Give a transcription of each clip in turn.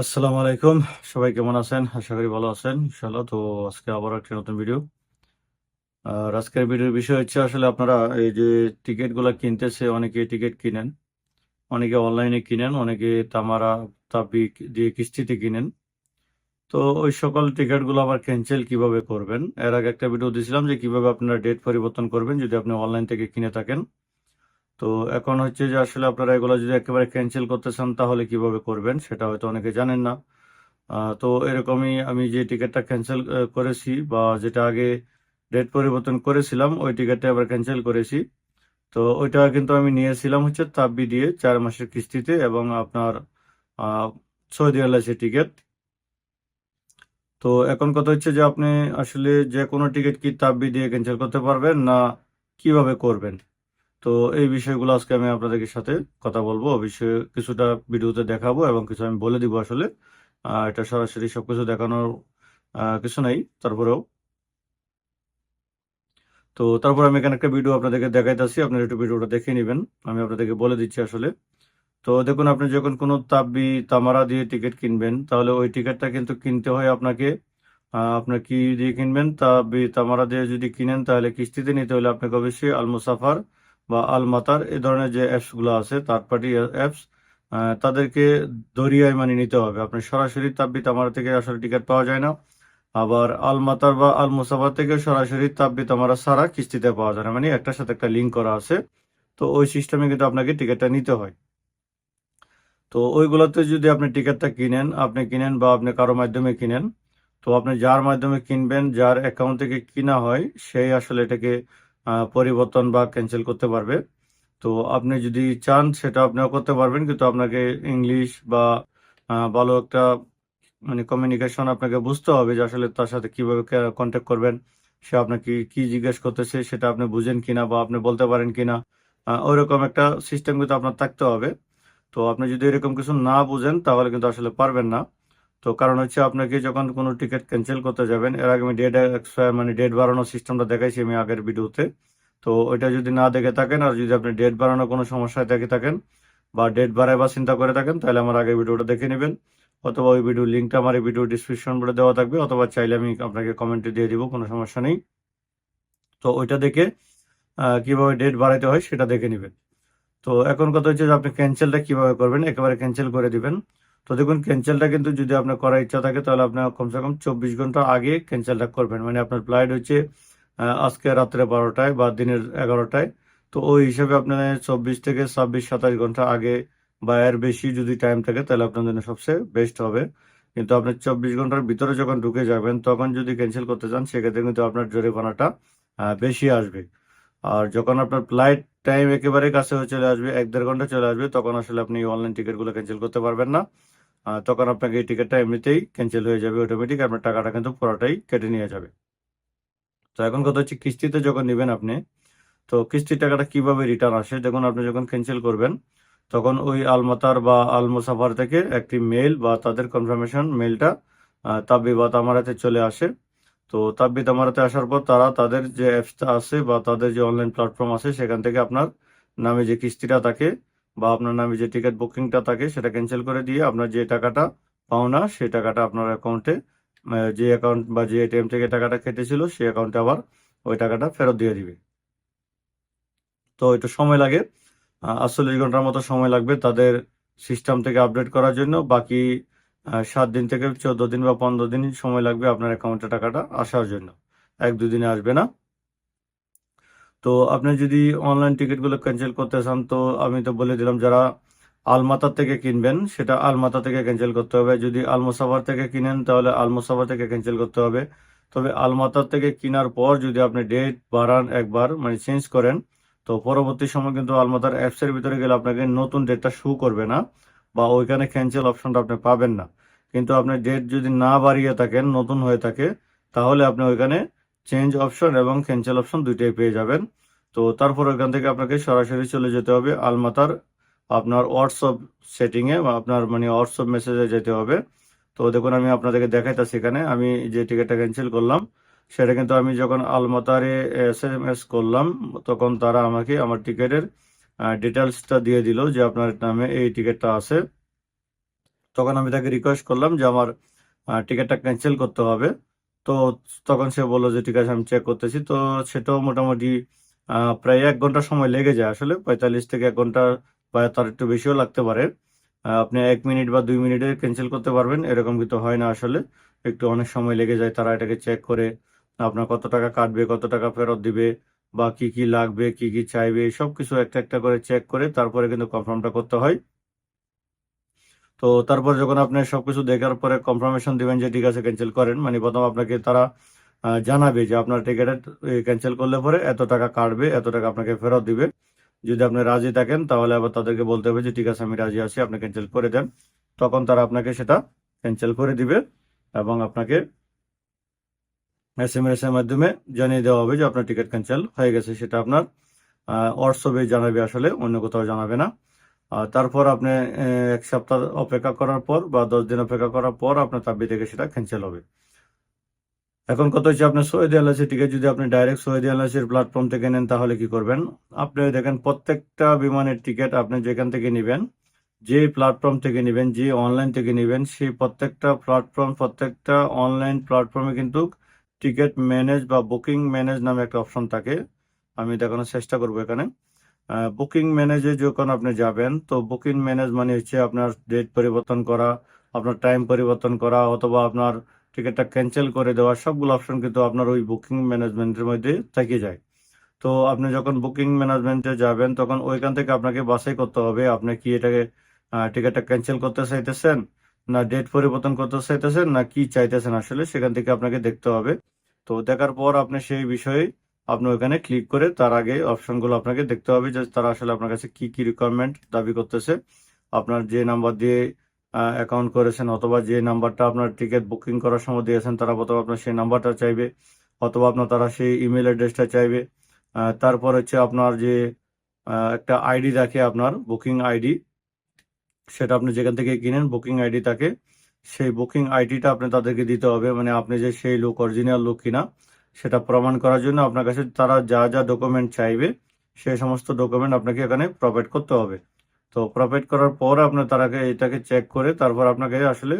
আসসালামু আলাইকুম। সবাই কেমন আছেন? আশা করি ভালো আছেন ইনশাল্লাহ তো আজকে আবার একটা নতুন ভিডিও আর আজকের ভিডিওর বিষয় হচ্ছে আসলে আপনারা এই যে টিকিটগুলো কিনতেছে, অনেকে টিকিট কিনেন, অনেকে অনলাইনে কিনেন, অনেকে তামারা তাবি দিয়ে কিস্তিতে কিনেন। তো ওই সকল টিকিটগুলো আবার ক্যান্সেল কীভাবে করবেন? এর আগে একটা ভিডিও দিয়েছিলাম যে কীভাবে আপনারা ডেট পরিবর্তন করবেন যদি আপনি অনলাইন থেকে কিনে থাকেন। তো এখন হচ্ছে যে আসলে আপনারা এগুলো যদি একেবারে ক্যান্সেল করতে চান, তাহলে কীভাবে করবেন সেটা হয়তো অনেকে জানেন না। তো এরকমই আমি যে টিকিটটা ক্যান্সেল করেছি বা যেটা আগে ডেট পরিবর্তন করেছিলাম, ওই টিকিটটা আবার ক্যান্সেল করেছি। তো ওইটা কিন্তু আমি নিয়েছিলাম হচ্ছে তাব্বি দিয়ে চার মাসের কিস্তিতে এবং আপনার সৌদি এয়ারলাইন্সের টিকিট। তো এখন কথা হচ্ছে যে আপনি আসলে যে কোনো টিকিট কি তাব্বি দিয়ে ক্যান্সেল করতে পারবেন না কীভাবে করবেন? তো এই বিষয়গুলো আজকে আমি আপনাদের সাথে কথা বলব। অবশ্যই কিছুটা ভিডিওতে দেখাবো এবং কিছু আমি বলে দিব আসলে। এটা সরাসরি সবকিছু দেখানোর কিছু নাই। তারপরেও তো তারপর আমি এখানে একটা ভিডিও আপনাদেরকে দেখাইতেছি। আপনারা একটু ভিডিওটা দেখে নেবেন। আমি আপনাদেরকে বলে দিচ্ছি আসলে। তো দেখুন, আপনি যখন কোনো তাব্বি তামারা দিয়ে টিকিট কিনবেন, তাহলে ওই টিকিটটা কিন্তু কিনতে হয় আপনাকে আপনার কি দিয়ে কিনবেন? তাব্বি তামারা দিয়ে যদি কিনেন, তাহলে কিস্তিতে নিতে হলে আপনাকে অবশ্যই আল মুসাফার বা আল মাতার এ ধরনের যে অ্যাপসগুলো আছে থার্ড পার্টি অ্যাপস তাদেরকে দরিয়ায় মানে নিতে হবে। আপনি সরাসরি তাব্বি তামারা থেকে আসলে টিকিট পাওয়া যায় না। আবার আল মাতার বা আল মুসাফার থেকে সরাসরি তাব্বি তামারা ছাড়া কিস্তিতে পাওয়া যায় না। মানে একটার সাথে একটা লিঙ্ক করা আছে। তো ওই সিস্টেমে কিন্তু আপনাকে টিকিটটা নিতে হয়। তো ওইগুলোতে যদি আপনি টিকিটটা কিনেন, আপনি কিনেন বা আপনি কারও মাধ্যমে কিনেন, তো আপনি যার মাধ্যমে কিনবেন, যার অ্যাকাউন্ট থেকে কিনা হয়, সেই আসলে এটাকে পরিবর্তন বা ক্যান্সেল করতে পারবে। তো আপনি যদি চান সেটা আপনিও করতে পারবেন, কিন্তু আপনাকে ইংলিশ বা ভালো একটা মানে কমিউনিকেশন আপনাকে বুঝতে হবে যে আসলে তার সাথে কীভাবে কন্ট্যাক্ট করবেন, সে আপনাকে কি জিজ্ঞেস করতেছে সেটা আপনি বুঝেন কিনা বা আপনি বলতে পারেন কিনা। ওইরকম একটা সিস্টেম কিন্তু আপনার থাকতে হবে। তো আপনি যদি এরকম কিছু না বুঝেন তাহলে কিন্তু আসলে পারবেন না। তো কারণ হচ্ছে আপনাকে যখন কোনো টিকিট ক্যান্সেল করতে যাবেন, এর আগে আমি ডেট এক্সপায়ার মানে ডেট বাড়ানোর সিস্টেমটা দেখাইছি আমি আগের ভিডিওতে তো ওইটা যদি না দেখে থাকেন আর যদি আপনি ডেট বাড়ানোর কোনো সমস্যায় দেখে থাকেন বা ডেট বাড়ায় বা চিন্তা করে থাকেন, তাহলে আমার আগের ভিডিওটা দেখে নেবেন। অথবা ওই ভিডিও লিঙ্কটা আমার এই ভিডিও ডিসক্রিপশন বলে দেওয়া থাকবে, অথবা চাইলে আমি আপনাকে কমেন্টে দিয়ে দিব, কোনো সমস্যা নেই। তো ওইটা দেখে কীভাবে ডেট বাড়াইতে হয় সেটা দেখে নেবেন। তো এখন কথা হচ্ছে যে আপনি ক্যান্সেলটা কীভাবে করবেন, একেবারে ক্যান্সেল করে দিবেন। তো দেখুন ক্যান্সেলটা কিন্তু যদি আপনার করার ইচ্ছা থাকে, তাহলে আপনার কমসে কম চব্বিশ ঘণ্টা আগে ক্যান্সেলটা করবেন। মানে আপনার ফ্লাইট হচ্ছে আজকে রাত্রে বারোটায় বা দিনের এগারোটায়। তো ওই হিসাবে আপনার চব্বিশ থেকে ছাব্বিশ, সাতাশ ঘণ্টা আগে বা এর বেশি যদি টাইম থাকে, তাহলে আপনার জন্য সবচেয়ে বেস্ট হবে। কিন্তু আপনি চব্বিশ ঘণ্টার ভিতরে যখন ঢুকে যাবেন, তখন যদি ক্যান্সেল করতে চান, সেক্ষেত্রে কিন্তু আপনার জরিমানাটা বেশি আসবে। আর যখন আপনার ফ্লাইট টাইম একেবারে কাছে চলে আসবে, এক দেড় ঘণ্টা চলে আসবে, তখন আসলে আপনি অনলাইন টিকিটগুলো ক্যান্সেল করতে পারবেন না। তখন আপনাকে এই টিকিটটা এমনিতেই ক্যান্সেল হয়ে যাবে অটোমেটিক আপনার টাকাটা কিন্তু পুরোটাই কেটে নিয়ে যাবে। তো এখন কথা হচ্ছে কিস্তিতে যখন নেবেন আপনি, তো কিস্তির টাকাটা কীভাবে রিটার্ন আসে? দেখুন, আপনি যখন ক্যান্সেল করবেন, তখন ওই আলমাতার বা আল মুসাফার থেকে একটি মেল বা তাদের কনফার্মেশন মেলটা তাব্বি বা তামারাতে চলে আসে। তো তাব্বি তামারাতে আসার পর তারা তাদের যে অ্যাপসটা আছে বা তাদের যে অনলাইন প্ল্যাটফর্ম আছে, সেখান থেকে আপনার নামে যে কিস্তিটা থাকে বা আপনার নামে যে টিকিট বুকিংটা থাকে সেটা ক্যান্সেল করে দিয়ে আপনার যে টাকাটা পাওনা, সেই টাকাটা আপনার অ্যাকাউন্টে যে অ্যাকাউন্ট বা যে এটিএম থেকে টাকাটা কেটেছিল, সেই অ্যাকাউন্টে আবার ওই টাকাটা ফেরত দিয়ে দিবে। তো একটু সময় লাগে। আটচল্লিশ ঘণ্টার মতো সময় লাগবে তাদের সিস্টেম থেকে আপডেট করার জন্য। বাকি সাত দিন থেকে চোদ্দ দিন বা পনেরো দিন সময় লাগবে আপনার অ্যাকাউন্টে টাকাটা আসার জন্য। এক দুদিনে আসবে না। তো আপনি যদি অনলাইন টিকিটগুলো ক্যান্সেল করতে চান, তো আমি তো বলে দিলাম যারা আলমাতার থেকে কিনবেন, সেটা আলমাতা থেকে ক্যান্সেল করতে হবে। যদি আলমোসাফার থেকে কিনেন, তাহলে আলমোসাফার থেকে ক্যান্সেল করতে হবে। তবে আলমাতার থেকে কেনার পর যদি আপনি ডেট বাড়ান একবার মানে চেঞ্জ করেন, তো পরবর্তী সময় কিন্তু আলমাতার অ্যাপসের ভিতরে গেলে আপনাকে নতুন ডেটটা শু করবে না, বা ওইখানে ক্যান্সেল অপশনটা আপনি পাবেন না। কিন্তু আপনি ডেট যদি না বাড়িয়ে থাকেন, নতুন হয়ে থাকে, তাহলে আপনি ওইখানে চেঞ্জ অপশন এবং ক্যান্সেল অপশন দুইটাই পেয়ে যাবেন। তো তারপর ওইখান থেকে আপনাকে সরাসরি চলে যেতে হবে আলমাতার আপনার হোয়াটসঅ্যাপ সেটিংয়ে বা আপনার মানে হোয়াটসঅ্যাপ মেসেজে যেতে হবে। তো দেখুন, আমি আপনাদেরকে দেখাইতাছি এখানে। আমি যে টিকিটটা ক্যান্সেল করলাম, সেটা কিন্তু আমি যখন আলমাতারে এস এম এস করলাম, তখন তারা আমাকে আমার টিকিটের ডিটেলসটা দিয়ে দিল যে আপনার নামে এই টিকিটটা আছে। তখন আমি তাকে রিকোয়েস্ট করলাম যে আমার টিকিটটা ক্যান্সেল করতে হবে। তো তখন সে বলল যে, ঠিক আছে, আমি চেক করতেছি। তো সেটাও মোটামুটি প্রায় এক ঘণ্টা সময় লেগে যায় আসলে। পঁয়তাল্লিশ থেকে এক ঘণ্টা বা তার একটু বেশিও লাগতে পারে। আপনি এক মিনিট বা দুই মিনিটে ক্যান্সেল করতে পারবেন। এরকম কিন্তু হয় না আসলে। একটু অনেক সময় লেগে যায় তারা এটাকে চেক করে। আপনার কত টাকা কাটবে, কত টাকা ফেরত দিবে বা কি কি লাগবে, কি কি চাইবে সব কিছু একটা একটা করে চেক করে তারপরে কিন্তু কনফার্মটা করতে হয়। তো তারপর যখন আপনি সবকিছু দেখার পরে কনফার্মেশন দিবেন যে ঠিক আছে ক্যান্সেল করেন। মানে প্রথম আপনাকে তারা জানাবে যে আপনার টিকিট ক্যান্সেল করলে পরে এত টাকা কাটবে, এত টাকা আপনাকে ফেরত দিবে। যদি আপনি রাজি থাকেন, তাহলে আবার তাদেরকে বলতে হবে যে, ঠিক আছে, আমি রাজি আছি, আপনি ক্যান্সেল করে দেন। তখন তারা আপনাকে সেটা ক্যান্সেল করে দিবে এবং আপনাকে এস এম এস এর মাধ্যমে জানিয়ে দেওয়া হবে যে, আপনার টিকিট ক্যান্সেল হয়ে গেছে। সেটা আপনার হোয়াটসঅ্যাপে জানাবে আসলে, অন্য কোথাও জানাবে না। তারপর আপনি এক সপ্তাহ অপেক্ষা করার পর বা দশ দিন অপেক্ষা করার পর আপনার তাব্বি থেকে সেটা ক্যান্সেল হবে। এখন কত হচ্ছে আপনার এয়ারলাইন্সের টিকিট যদি আপনি ডাইরেক্ট সৌদি এয়ারলাইন্সের প্ল্যাটফর্ম থেকে নেন তাহলে কি করবেন? আপনি দেখেন প্রত্যেকটা বিমানের টিকিট আপনি যেখান থেকে নেবেন, যে প্ল্যাটফর্ম থেকে নেবেন, যে অনলাইন থেকে নেবেন, সেই প্রত্যেকটা প্ল্যাটফর্ম প্রত্যেকটা অনলাইন প্ল্যাটফর্মে কিন্তু টিকিট ম্যানেজ বা বুকিং ম্যানেজ নামে একটা অপশন থাকে। আমি দেখানোর চেষ্টা করব এখানে। বুকিং ম্যানেজে যখন আপনি যাবেন, তো বুকিং ম্যানেজ মানে হচ্ছে আপনার ডেট পরিবর্তন করা, আপনার টাইম পরিবর্তন করা, অথবা আপনার টিকিটটা ক্যান্সেল করে দেওয়া, সবগুলো অপশন কিন্তু আপনার ওই বুকিং ম্যানেজমেন্টের মধ্যে থেকে যায়। তো আপনি যখন বুকিং ম্যানেজমেন্টে যাবেন, তখন ওইখান থেকে আপনাকে বাছাই করতে হবে, আপনি কি এটাকে টিকিটটা ক্যান্সেল করতে চাইতেছেন, না ডেট পরিবর্তন করতে চাইতেছেন, না কি চাইতেছেন আসলে, সেখান থেকে আপনাকে দেখতে হবে। তো দেখার পর আপনি সেই বিষয়ে আপনি ওখানে ক্লিক করে তার আগে অপশনগুলো আপনাকে দেখতে হবে যে তারা আসলে আপনার কাছে কি কি রিকোয়ারমেন্ট দাবি করতেছে। আপনার যে নাম্বার দিয়ে অ্যাকাউন্ট করেছেন অথবা যে নাম্বারটা আপনার টিকিট বুকিং করার সময় দিয়েছেন, তারা প্রথমে আপনার সেই নাম্বারটা চাইবে অথবা আপনার তারা সেই ইমেল অ্যাড্রেসটা চাইবে। তারপর হচ্ছে আপনার যে একটা আইডি থাকে আপনার বুকিং আইডি সেটা আপনি যেখান থেকে কিনেন বুকিং আইডি থাকে সেই বুকিং আইডিটা আপনি তাদেরকে দিতে হবে। মানে আপনি যে সেই লোক অরিজিনাল লোক কিনা সেটা প্রমাণ করার জন্য আপনার কাছে তারা যা যা ডকুমেন্ট চাইবে, সেই সমস্ত ডকুমেন্ট আপনাকে এখানে প্রোভাইড করতে হবে। তো প্রোভাইড করার পর আপনার তারাকে এটাকে চেক করে তারপর আপনাকে আসলে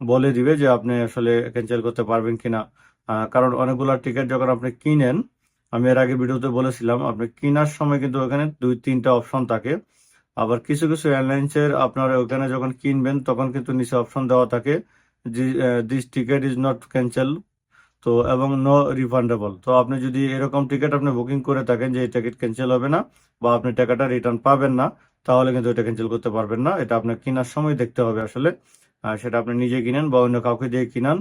বলে দিবে যে আপনি আসলে ক্যান্সেল করতে পারবেন কিনা। কারণ অনেকগুলো টিকিট যখন আপনি কিনেন, আমি এর আগে ভিডিওতে বলেছিলাম, আপনি কেনার সময় কিন্তু ওখানে দুই তিনটা অপশন থাকে। আবার কিছু কিছু এয়ারলাইন্সের আপনার ওখানে যখন কিনবেন, তখন কিন্তু নিচে অপশন দেওয়া থাকে this ticket is not cancel তো, এবং নো রিফান্ডেবল তো আপনি যদি এরকম টিকিট আপনি বুকিং করে থাকেন যে এই টিকিট ক্যান্সেল হবে না, বা আপনি টাকাটা রিটার্ন পাবেন না, তাহলে কিন্তু এটা ক্যান্সেল করতে পারবেন না। এটা আপনার কেনার সময় দেখতে হবে আসলে। সেটা আপনি নিজে কিনেন বা অন্য কাউকে দিয়ে কিনান।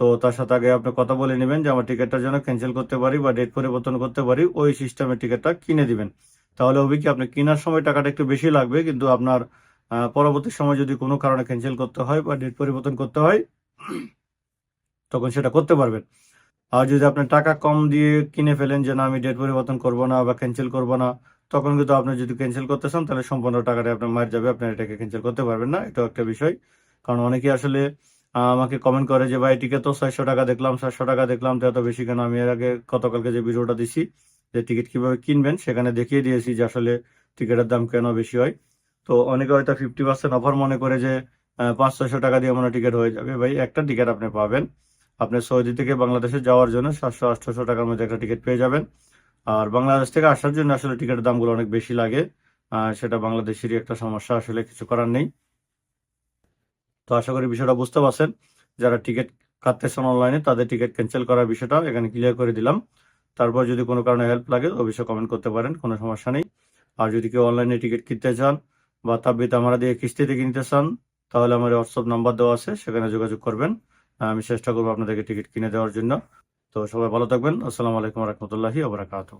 তো তার সাথে আগে আপনি কথা বলে নেবেন যে, আমার টিকিটটা যেন ক্যান্সেল করতে পারি বা ডেট পরিবর্তন করতে পারি, ওই সিস্টেমের টিকিটটা কিনে দিবেন। তাহলে হবে কি আপনি কেনার সময় টাকাটা একটু বেশি লাগবে, কিন্তু আপনার পরবর্তী সময় যদি কোনো কারণে ক্যান্সেল করতে হয় বা ডেট পরিবর্তন করতে হয় তখন সেটা করতে পারবেন। আর যদি আপনি টাকা কম দিয়ে কিনে ফেলেন যে, না, আমি ডেট পরিবর্তন করব না বা ক্যান্সেল করব না, তখন কিন্তু আপনি যদি ক্যান্সেল করতে চান, তাহলে সম্পূর্ণ টাকাটা আপনার মার যাবে, আপনি এটাকে ক্যান্সেল করতে পারবেন না, এটাও একটা বিষয়। কারণ অনেকে আসলে আমাকে কমেন্ট করে যে, ভাই টিকিট তো ছয়শো টাকা দেখলাম, সাতশো টাকা দেখলাম, তো এত বেশি কেন? আমি এর আগে গতকালকে যে ভিডিওটা দিছি, যে টিকিট কীভাবে কিনবেন, সেখানে দেখিয়ে দিয়েছি যে, আসলে টিকিটের দাম কেন বেশি হয়। তো অনেকে হয়তো ফিফটি পার্সেন্ট অফার মনে করে যে পাঁচ, ছয়শো টাকা দিয়ে মনে টিকিট হয়ে যাবে। ভাই, একটা টিকিট আপনি পাবেন। আপনি সৌদি থেকে বাংলাদেশে যাওয়ার জন্য সাতশো আটশোশো টাকার মধ্যে একটা টিকিট পেয়ে যাবেন। আর বাংলাদেশ থেকে আসার জন্য আসলে টিকিটের দামগুলো অনেক বেশি লাগে। সেটা বাংলাদেশেরই একটা সমস্যা, আসলে কিছু করার নেই। তো আশা করি বিষয়টা বুঝতে পারছেন। যারা টিকিট কাটতেছেন অনলাইনে তাদের টিকিট ক্যান্সেল করার বিষয়টা এখানে ক্লিয়ার করে দিলাম। তারপর যদি কোনো কারণে হেল্প লাগে, অবশ্যই কমেন্ট করতে পারেন, কোনো সমস্যা নেই। আর যদি কেউ অনলাইনে টিকিট কিনতে চান বা তাবিদ আমরা দিয়ে কিস্তিতে কিনতে চান, তাহলে আমার হোয়াটসঅ্যাপ নাম্বার দেওয়া আছে, সেখানে যোগাযোগ করবেন। আমি চেষ্টা করব আপনাদেরকে টিকিট কিনে দেওয়ার জন্য। তো সবাই ভালো থাকবেন। আসসালামু আলাইকুম রহমতুল্লাহি আবরাকাতুহ